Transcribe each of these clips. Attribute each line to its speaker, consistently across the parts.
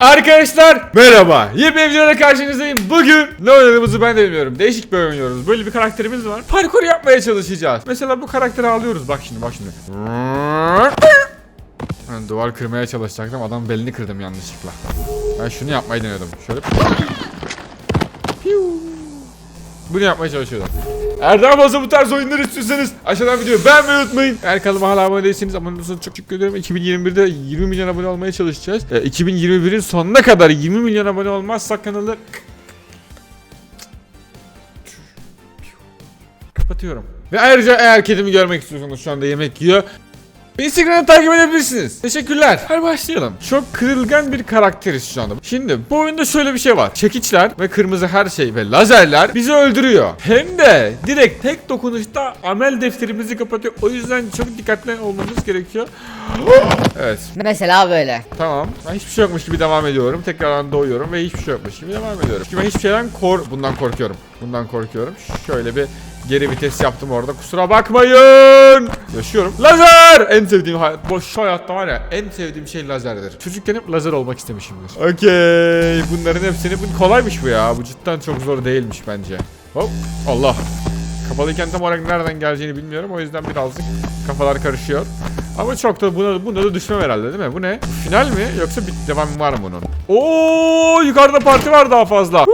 Speaker 1: Arkadaşlar merhaba. Yeni bir videoda karşınızdayım. Bugün ne oynadığımızı ben de bilmiyorum. Değişik bir oyun oynuyoruz. Böyle bir karakterimiz var. Parkur yapmaya çalışacağız. Mesela bu karakteri alıyoruz. Bak şimdi bak şimdi. Ben duvar kırmaya çalışacaktım. Adam belini kırdım yanlışlıkla. Ben şunu yapmayı deniyordum. Şöyle. Bunu yapmaya çalışıyordum. Daha fazla bu tarz oyunlar istiyorsanız aşağıdan videoyu beğenmeyi unutmayın. Eğer kanalıma hala abone değilseniz abone olursanız çok teşekkür ederim. 2021'de 20 milyon abone olmaya çalışacağız. E, 2021'in sonuna kadar 20 milyon abone olmazsak kanalı kapatıyorum. Ve ayrıca eğer kedimi görmek istiyorsanız şu anda yemek yiyor. Instagram'ı takip edebilirsiniz. Teşekkürler. Hadi başlayalım. Çok kırılgan bir karakteriz şu anda. Şimdi bu oyunda şöyle bir şey var. Çekiçler ve kırmızı her şey ve lazerler bizi öldürüyor. Hem de direkt tek dokunuşta amel defterimizi kapatıyor. O yüzden çok dikkatli olmamız gerekiyor. evet.
Speaker 2: Mesela böyle.
Speaker 1: Tamam. Ben hiçbir şey yokmuş gibi devam ediyorum. Tekrardan doğuyorum ve hiçbir şey yokmuş gibi devam ediyorum. Çünkü ben hiçbir şeyden kor... Bundan korkuyorum. Bundan korkuyorum. Şöyle bir geri vites yaptım orada. Kusura bakmayın. Yaşıyorum. Lazer! En sevdiğim hayat. Boş hayatta var ya en sevdiğim şey lazerdir. Çocukken hep lazer olmak istemişimdir. Okey. Bunların hepsini... Bu kolaymış bu ya. Bu cidden çok zor değilmiş bence. Hop. Allah. Kapalıyken tam olarak nereden geleceğini bilmiyorum. O yüzden birazcık kafalar karışıyor. Ama çok da buna, buna da düşmem herhalde değil mi? Bu ne? Final mi? Yoksa bir devam var mı bunun? Oo yukarıda parti var daha fazla.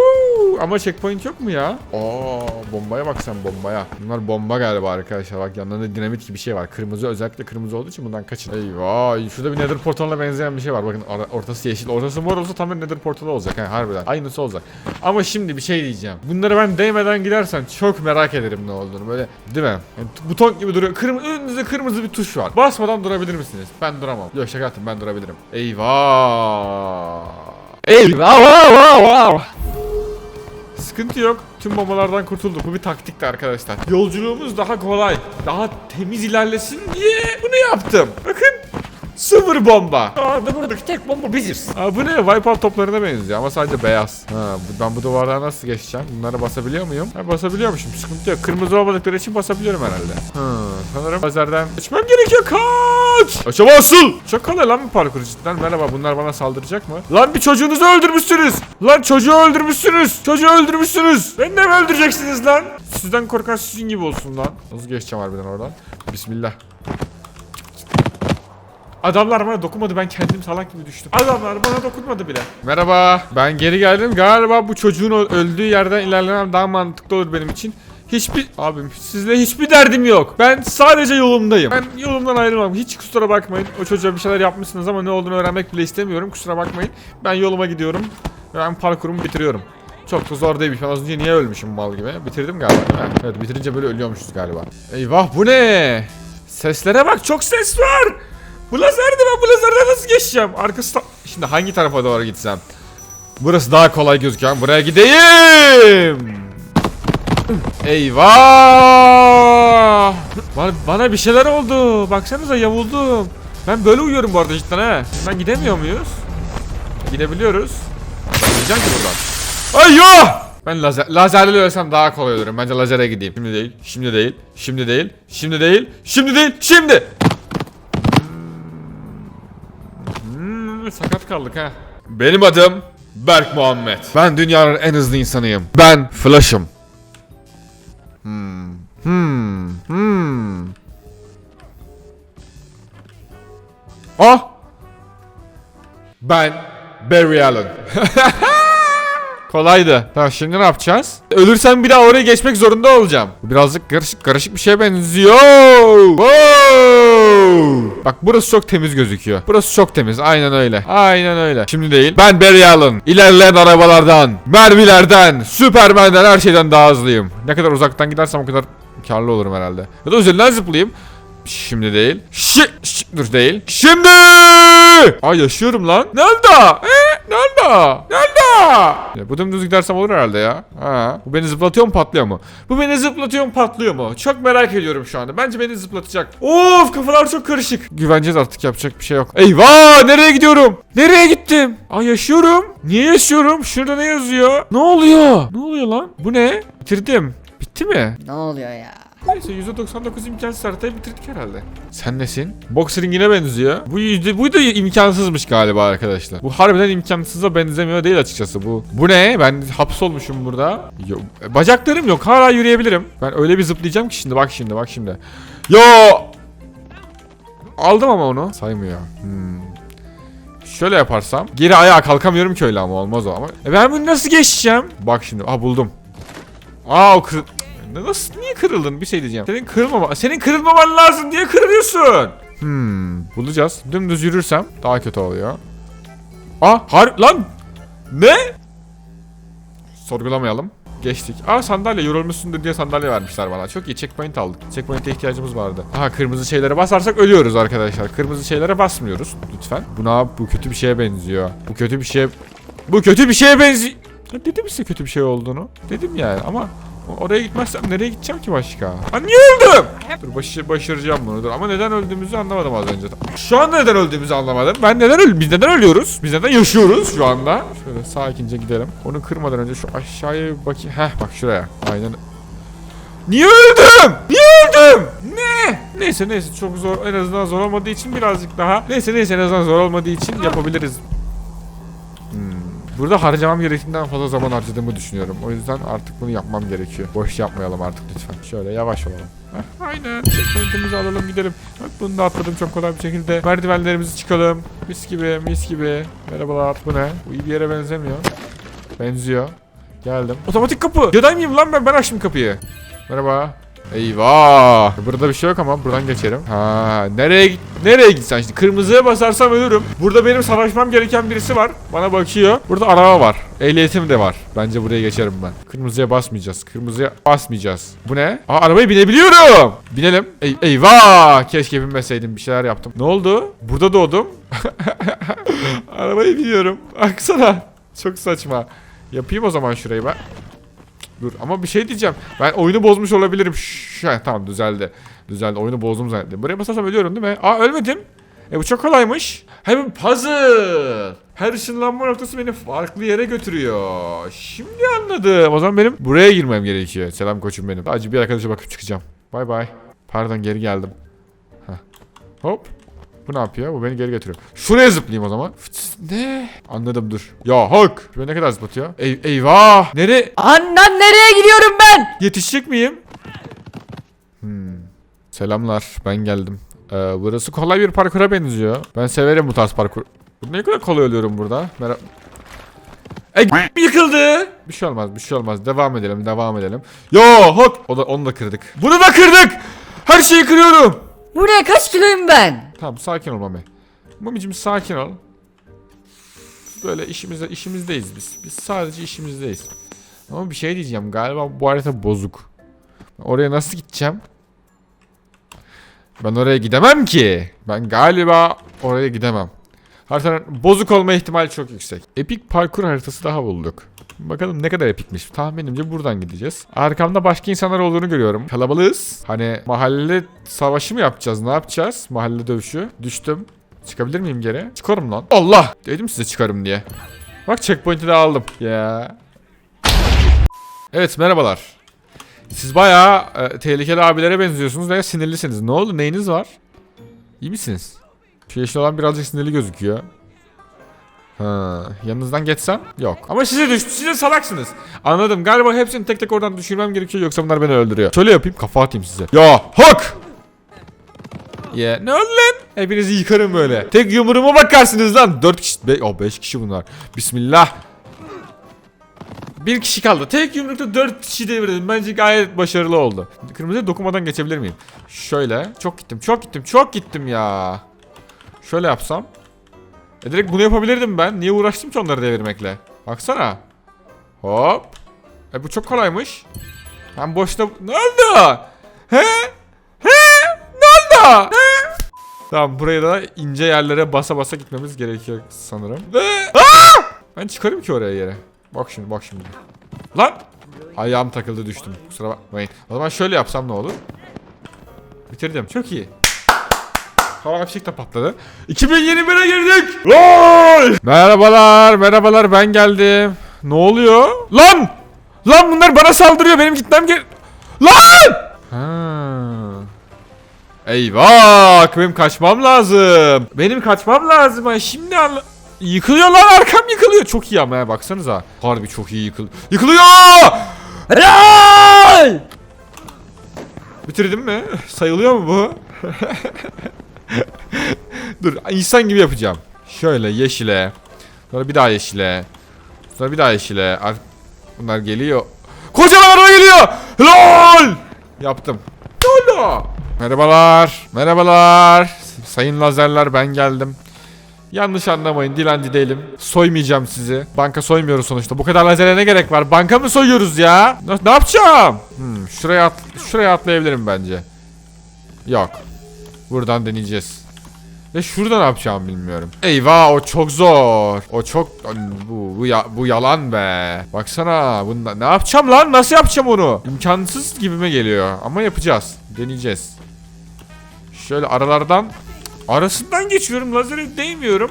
Speaker 1: Ama checkpoint yok mu ya? Oo bombaya bak sen bombaya. Bunlar bomba galiba arkadaşlar. Bak yanlarında dinamit gibi bir şey var. Kırmızı özellikle kırmızı olduğu için bundan kaçın. Eyvah. Şurada bir nether portalına benzeyen bir şey var. Bakın ortası yeşil. Ortası mor olsa tam bir nether portalı olacak. He, harbiden. Aynısı olacak. Ama şimdi bir şey diyeceğim. Bunları ben değmeden gidersen çok merak ederim ne olduğunu. Böyle değil mi? Yani buton gibi duruyor. Kırmızı, önünüzde kırmızı bir tuş var. Basmadan durabilir misiniz? Ben duramam. Yok şaka yaptım ben durabilirim. Eyvah. Eyvah. Vah, vah, vah. Sıkıntı yok. Tüm bombalardan kurtulduk. Bu bir taktikti arkadaşlar. Yolculuğumuz daha kolay, daha temiz ilerlesin diye bunu yaptım. Bakın. Sıfır bomba. Aa, da buradaki tek bomba biziz. Aa, bu ne? Wipeout toplarına benziyor ama sadece beyaz. Ha, ben bu duvardan nasıl geçeceğim? Bunlara basabiliyor muyum? Ha, basabiliyormuşum. Sıkıntı yok. Kırmızı olmadıkları için basabiliyorum herhalde. Ha, sanırım lazerden geçmem gerekiyor. Kaç! Açamazsın! Çok kolay lan bu parkur cidden. Merhaba bunlar bana saldıracak mı? Lan bir çocuğunuzu öldürmüşsünüz. Lan çocuğu öldürmüşsünüz. Çocuğu öldürmüşsünüz. Beni de mi öldüreceksiniz lan? Sizden korkan sizin gibi olsun lan. Nasıl geçeceğim harbiden oradan? Bismillah. Adamlar bana dokunmadı ben kendim salak gibi düştüm. Adamlar bana dokunmadı bile. Merhaba ben geri geldim. Galiba bu çocuğun öldüğü yerden ilerlemem daha mantıklı olur benim için. Hiçbir abim sizle hiçbir derdim yok. Ben sadece yolumdayım. Ben yolumdan ayrılmam. Hiç kusura bakmayın. O çocuğa bir şeyler yapmışsınız ama ne olduğunu öğrenmek bile istemiyorum. Kusura bakmayın. Ben yoluma gidiyorum. Ben parkurumu bitiriyorum. Çok da zor değilmiş. Ben az önce niye ölmüşüm mal gibi? Bitirdim galiba? Evet bitirince böyle ölüyormuşuz galiba. Eyvah bu ne? Seslere bak çok ses var. Bu lazerdi ben bu lazerden nasıl geçeceğim? Arkası Şimdi hangi tarafa doğru gitsem? Burası daha kolay gözüküyor. Buraya gideyim. Eyvah! Bana, bana bir şeyler oldu. Baksanıza yavuldum. Ben böyle uyuyorum bu arada cidden ha. Ben gidemiyor muyuz? Gidebiliyoruz. Gideceğim ki buradan. Ay yo! Ben lazer, lazerle ölsem daha kolay olurum. Bence lazere gideyim. Şimdi değil, şimdi değil, şimdi değil, şimdi değil, şimdi değil, şimdi! Hmm, sakat kaldık ha. Benim adım Berk Muhammed. Ben dünyanın en hızlı insanıyım. Ben Flash'ım. Hmm. Hmm. Hmm. Ah! Ben Barry Allen. Kolaydı. Tamam şimdi ne yapacağız? Ölürsem bir daha oraya geçmek zorunda olacağım. Birazcık karışık karışık bir şeye benziyor. Wow! Bak burası çok temiz gözüküyor. Burası çok temiz. Aynen öyle. Aynen öyle. Şimdi değil. Ben Barry Allen. İlerleyen arabalardan, mermilerden, Superman'den her şeyden daha hızlıyım. Ne kadar uzaktan gidersem o kadar karlı olurum herhalde. Ya da üzerinden zıplayayım. Şimdi değil. Şi, şi dur değil. Şimdi! Ay yaşıyorum lan. Nerede? Nerede? Nerede? Ya, bu dümdüz gidersem olur herhalde ya. Ha. Bu beni zıplatıyor mu patlıyor mu? Bu beni zıplatıyor mu patlıyor mu? Çok merak ediyorum şu anda. Bence beni zıplatacak. Of kafalar çok karışık. Güveneceğiz artık yapacak bir şey yok. Eyvah nereye gidiyorum? Nereye gittim? Ay yaşıyorum. Niye yaşıyorum? Şurada ne yazıyor? Ne oluyor? Ne oluyor lan? Bu ne? Bitirdim. Bitti mi?
Speaker 2: Ne oluyor ya?
Speaker 1: Neyse %99 imkansız haritayı bitirdik herhalde. Sen nesin? Box ringine benziyor. Bu yüzde, bu da imkansızmış galiba arkadaşlar. Bu harbiden imkansıza benzemiyor değil açıkçası bu. Bu ne? Ben hapsolmuşum burada. Yo, bacaklarım yok. Hala yürüyebilirim. Ben öyle bir zıplayacağım ki şimdi bak şimdi bak şimdi. Yo! Aldım ama onu. Saymıyor. Hmm. Şöyle yaparsam. Geri ayağa kalkamıyorum ki öyle ama olmaz o ama. E ben bunu nasıl geçeceğim? Bak şimdi. Ah buldum. Aa o kır... Nasıl niye kırıldın? Bir şey diyeceğim. Senin kırılmama, senin kırılmaman lazım diye kırılıyorsun. Hmm, bulacağız. Dümdüz yürürsem daha kötü oluyor. Aa, har lan. Ne? Sorgulamayalım. Geçtik. Aa sandalye yorulmuşsundur diye sandalye vermişler bana. Çok iyi checkpoint aldık. Checkpoint'e ihtiyacımız vardı. Aha kırmızı şeylere basarsak ölüyoruz arkadaşlar. Kırmızı şeylere basmıyoruz lütfen. Bu ne yap? Bu kötü bir şeye benziyor. Bu kötü bir şeye... Bu kötü bir şeye benziyor. Dedim size kötü bir şey olduğunu. Dedim yani ama oraya gitmezsem nereye gideceğim ki başka? Ha niye öldüm? Dur başı, başaracağım bunu dur. Ama neden öldüğümüzü anlamadım az önce. Şu anda neden öldüğümüzü anlamadım. Ben neden öl biz neden ölüyoruz? Biz neden yaşıyoruz şu anda? Şöyle sakince gidelim. Onu kırmadan önce şu aşağıya bir bakayım. Heh bak şuraya. Aynen. Niye öldüm? Niye öldüm? Ne? Neyse neyse çok zor en azından zor olmadığı için birazcık daha. Neyse neyse en azından zor olmadığı için yapabiliriz. Burada harcamam gerektiğinden fazla zaman harcadığımı düşünüyorum. O yüzden artık bunu yapmam gerekiyor. Boş yapmayalım artık lütfen. Şöyle yavaş olalım. Heh, aynen. Checkpoint'imizi alalım gidelim. Bak bunu da atladım çok kolay bir şekilde. Merdivenlerimizi çıkalım. Mis gibi mis gibi. Merhabalar. Bu ne? Bu iyi bir yere benzemiyor. Benziyor. Geldim. Otomatik kapı. Jedi miyim lan ben? Ben açtım kapıyı. Merhaba. Eyvah. Burada bir şey yok ama buradan geçerim. Ha, nereye nereye gitsen şimdi kırmızıya basarsam ölürüm. Burada benim savaşmam gereken birisi var. Bana bakıyor. Burada araba var. Ehliyetim de var. Bence buraya geçerim ben. Kırmızıya basmayacağız. Kırmızıya basmayacağız. Bu ne? Aa arabaya binebiliyorum. Binelim. Ey, eyvah. Keşke binmeseydim. Bir şeyler yaptım. Ne oldu? Burada doğdum. Arabaya biniyorum. Baksana. Çok saçma. Yapayım o zaman şurayı ben. Dur ama bir şey diyeceğim. Ben oyunu bozmuş olabilirim. Şş, ha, tamam düzeldi. Düzeldi. Oyunu bozdum zannettim. Buraya basarsam ölüyorum değil mi? Aa ölmedim. E bu çok kolaymış. Hem puzzle. Her ışınlanma noktası beni farklı yere götürüyor. Şimdi anladım. O zaman benim buraya girmem gerekiyor. Selam koçum benim. Acı bir arkadaşa bakıp çıkacağım. Bay bay. Pardon geri geldim. Heh. Hop. Bu ne yapıyor? Bu beni geri götürüyor. Şuraya zıplayayım o zaman. Fıts, ne? Anladım dur. Ya hak. Bu ne kadar zıplatıyor? Ey, eyvah. Nere?
Speaker 2: Annem nereye gidiyorum ben?
Speaker 1: Yetişecek miyim? Hmm. Selamlar. Ben geldim. Ee, burası kolay bir parkura benziyor. Ben severim bu tarz parkur. Ne kadar kolay ölüyorum burada. Merhaba. Ey yıkıldı. Bir şey olmaz, bir şey olmaz. Devam edelim, devam edelim. Yo, hop. O da onu da kırdık. Bunu da kırdık. Her şeyi kırıyorum.
Speaker 2: Buraya kaç kiloyum ben?
Speaker 1: Tamam sakin ol Mami. Mami'cim sakin ol. Böyle işimizde işimizdeyiz biz. Biz sadece işimizdeyiz. Ama bir şey diyeceğim. Galiba bu harita bozuk. Oraya nasıl gideceğim? Ben oraya gidemem ki. Ben galiba oraya gidemem. Haritanın bozuk olma ihtimali çok yüksek. Epic parkur haritası daha bulduk. Bakalım ne kadar epikmiş. Tahminimce buradan gideceğiz. Arkamda başka insanlar olduğunu görüyorum. Kalabalığız. Hani mahalle savaşı mı yapacağız? Ne yapacağız? Mahalle dövüşü. Düştüm. Çıkabilir miyim geri? Çıkarım lan. Allah! Dedim size çıkarım diye. Bak checkpoint'i de aldım. Ya. Evet merhabalar. Siz bayağı e, tehlikeli abilere benziyorsunuz ve sinirlisiniz. Ne oldu? Neyiniz var? İyi misiniz? Şu yeşil olan birazcık sinirli gözüküyor. Ha, yanınızdan geçsem? Yok. Ama size düştü. Siz de salaksınız. Anladım. Galiba hepsini tek tek oradan düşürmem gerekiyor yoksa bunlar beni öldürüyor. Şöyle yapayım kafa atayım size. Ya hak! Ya ne oldu lan? Hepinizi yıkarım böyle. Tek yumruğuma bakarsınız lan. 4 kişi. Be oh 5 kişi bunlar. Bismillah. Bir kişi kaldı. Tek yumrukta 4 kişi devirdim. Bence gayet başarılı oldu. Kırmızıya dokunmadan geçebilir miyim? Şöyle. Çok gittim. Çok gittim. Çok gittim ya. Şöyle yapsam. E direkt bunu yapabilirdim ben. Niye uğraştım ki onları devirmekle? Baksana. Hop. E bu çok kolaymış. Ben boşta... Ne oldu? He? He? Ne oldu? He? Tamam buraya da ince yerlere basa basa gitmemiz gerekiyor sanırım. Ve... Aa! Ben çıkarım ki oraya yere. Bak şimdi bak şimdi. Lan! Ayağım takıldı düştüm. Kusura bakmayın. O zaman şöyle yapsam ne olur? Bitirdim. Çok iyi. Hava fişek de patladı. 2021'e girdik. LOL! Merhabalar, merhabalar ben geldim. Ne oluyor? Lan! Lan bunlar bana saldırıyor. Benim gitmem gere... Lan! Ha. Eyvah! Benim kaçmam lazım. Benim kaçmam lazım. Şimdi anla... Yıkılıyor lan arkam yıkılıyor. Çok iyi ama ya baksanıza. Harbi çok iyi yıkıl. Yıkılıyor!
Speaker 2: Helal!
Speaker 1: Bitirdim mi? Sayılıyor mu bu? Dur insan gibi yapacağım. Şöyle yeşile. Sonra bir daha yeşile. Sonra bir daha yeşile. Ar- Bunlar geliyor. Kocaman araba geliyor. LOL! Yaptım. LOL! Merhabalar. Merhabalar. Sayın lazerler ben geldim. Yanlış anlamayın dilenci değilim. Soymayacağım sizi. Banka soymuyoruz sonuçta. Bu kadar lazere ne gerek var? Banka mı soyuyoruz ya? Ne, ne yapacağım? Hmm, şuraya at şuraya atlayabilirim bence. Yok. Buradan deneyeceğiz. Ve şurada ne yapacağımı bilmiyorum. Eyvah o çok zor. O çok bu bu, ya, bu yalan be. Baksana bunda ne yapacağım lan? Nasıl yapacağım onu? İmkansız gibime geliyor ama yapacağız. Deneyeceğiz. Şöyle aralardan arasından geçiyorum. Lazere değmiyorum.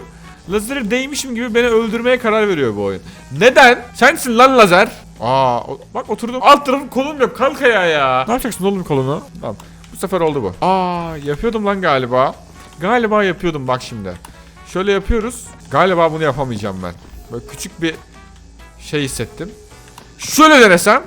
Speaker 1: Lazere değmişim gibi beni öldürmeye karar veriyor bu oyun. Neden? Sensin lan lazer. Aa bak oturdum. Alt tarafım kolum yok. Kalk ayağa ya. Ne yapacaksın oğlum kolunu? Tamam. Bu sefer oldu bu. Aa yapıyordum lan galiba. Galiba yapıyordum bak şimdi. Şöyle yapıyoruz. Galiba bunu yapamayacağım ben. Böyle küçük bir şey hissettim. Şöyle denesem.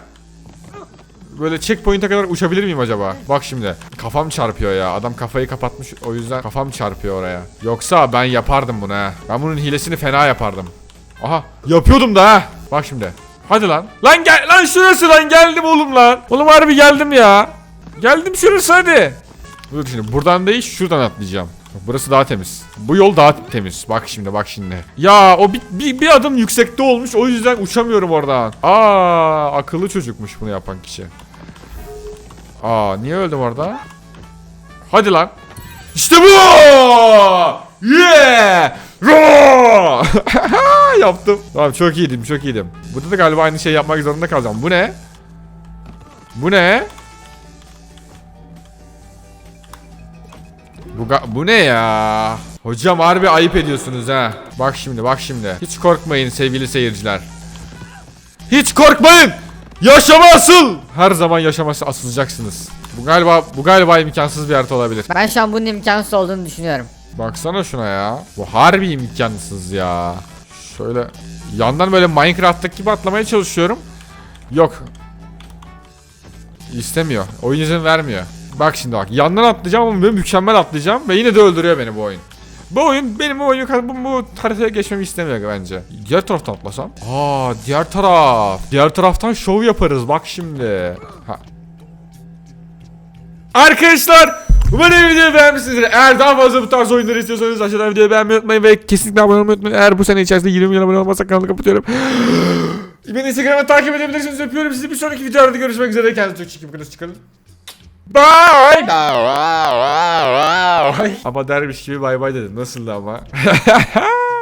Speaker 1: Böyle checkpoint'e kadar uçabilir miyim acaba? Bak şimdi. Kafam çarpıyor ya. Adam kafayı kapatmış. O yüzden kafam çarpıyor oraya. Yoksa ben yapardım bunu ha. Ben bunun hilesini fena yapardım. Aha. Yapıyordum da ha. Bak şimdi. Hadi lan. Lan gel lan şurası lan geldim oğlum lan. Oğlum harbi geldim ya. Geldim şurası hadi. Dur şimdi buradan değil şuradan atlayacağım. Burası daha temiz. Bu yol daha temiz. Bak şimdi bak şimdi. Ya o bir, bir, bir adım yüksekte olmuş o yüzden uçamıyorum oradan. Aa akıllı çocukmuş bunu yapan kişi. Aa niye öldüm orada? Hadi lan. İşte bu! Yeah! Ro! Yaptım. Tamam çok iyiydim çok iyiydim. Burada da galiba aynı şey yapmak zorunda kalacağım. Bu ne? Bu ne? Bu, bu ne ya? Hocam harbi ayıp ediyorsunuz ha. Bak şimdi bak şimdi. Hiç korkmayın sevgili seyirciler. Hiç korkmayın. Yaşama asıl. Her zaman yaşaması asılacaksınız. Bu galiba bu galiba imkansız bir harita olabilir.
Speaker 2: Ben şu an bunun imkansız olduğunu düşünüyorum.
Speaker 1: Baksana şuna ya. Bu harbi imkansız ya. Şöyle yandan böyle Minecraft'taki gibi atlamaya çalışıyorum. Yok. İstemiyor. Oyun izin vermiyor. Bak şimdi bak. Yandan atlayacağım ama mükemmel atlayacağım ve yine de öldürüyor beni bu oyun. Bu oyun benim bu bu, bu haritaya geçmemi istemiyor bence. Diğer taraftan atlasam. Aa diğer taraf. Diğer taraftan şov yaparız bak şimdi. Ha. Arkadaşlar Umarım videoyu beğenmişsinizdir. Eğer daha fazla bu tarz oyunları istiyorsanız aşağıdan videoyu beğenmeyi unutmayın ve kesinlikle abone olmayı unutmayın. Eğer bu sene içerisinde 20 milyon abone olmazsa kanalı kapatıyorum. Beni Instagram'a takip edebilirsiniz. Öpüyorum sizi. Bir sonraki videolarda görüşmek üzere. Kendinize çok çekin. Bakınız çıkalım. Bye. ama dermiş gibi bay bay dedim. Nasıldı ama?